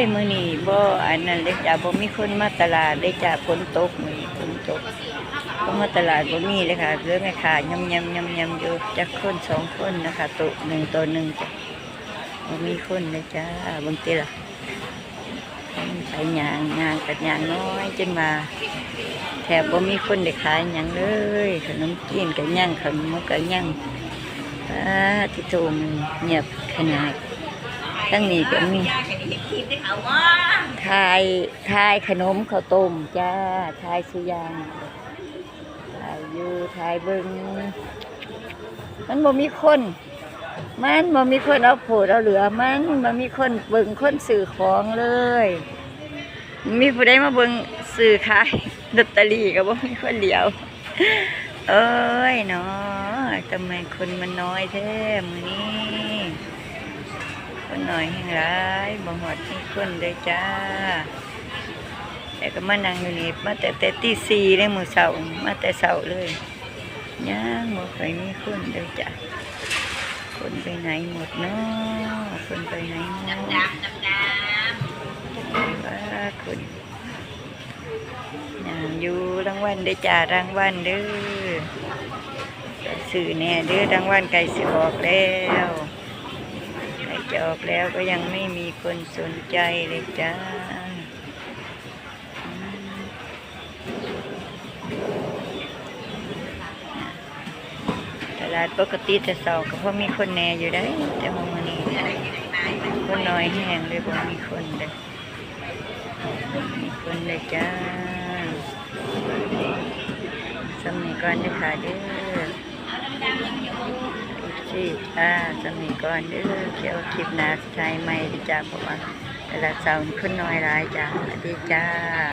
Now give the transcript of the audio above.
ยมือนี้บ่อันนั้นเลยจ้ะบ่มีคนมาตลาดเลยจ้ะฝนตกมือนี้ฝนตกก็มาตลาดบ่มีเลยค่ะเหลือแม่ค้ายำยำยำยำอยู่จักคนสองคนนะคะต๊ะหนึ่งตัวหนึ่งจ้ะบ่มีคนเลยจ้าบิ่งติล่ะไปย่างย่างกัดยางน้อยจนมาแถบบ่มีคนได้ขายหยังเลยขนมจีนก็ย่างขนมก็ย่างอ่าที่โตมันเงียบขนาด ทั้งนี้ก็มีทายทายขนมข้าวต้มจ้าทายสุยางทายอยู่ทายเบิงมันบ่มีคน มันบ่มีคนเอาโผดเอาเหลือมันบ่มีคนเบิงคนสื่อของเลย มีผู้ใดมาเบิงสื่อขายลอตเตอรี่ก็บ่มีคนเดียว เอ้ยเนาะทำไมคนมันน้อยแท้มือนี้ คนหน่อยแห่งร้ายบ่หอดมีคนเลยจ้า แต่ก็มานั่งอยู่นี่มาแต่แต่ตีสี่เลยมือเสามาแต่เสาเลยย่างบ่เคยมีคนเลยจ้ะคนไปไหนหมดเนาะคนไปไหนหมดว่าคนย่างอยู่รางวัลเด้จ้ารางวัลเด้อสื่อแน่เด้อรางวัลไก่สิออกแล้ว จะออกแล้วก็ยังไม่มีคนสนใจเลยจ้าตลาดปกติจะเสาร์ก็เพราะมีคนแหน่อยู่ได้ แต่มื้อนี้คนน้อยแห้งเลยบ่มีคนเลยมีคนเลยจ้าสำนีก่อนเด้อค่ะเด้อ ที่อ่าจะมีก่อนเด้อเกี่ยวคลิปนาใช้ไม่ด้จ้าเพราะว่าเวลาเสาร์นี่คนน้อยร้ายจ้าสวัสดีจ้า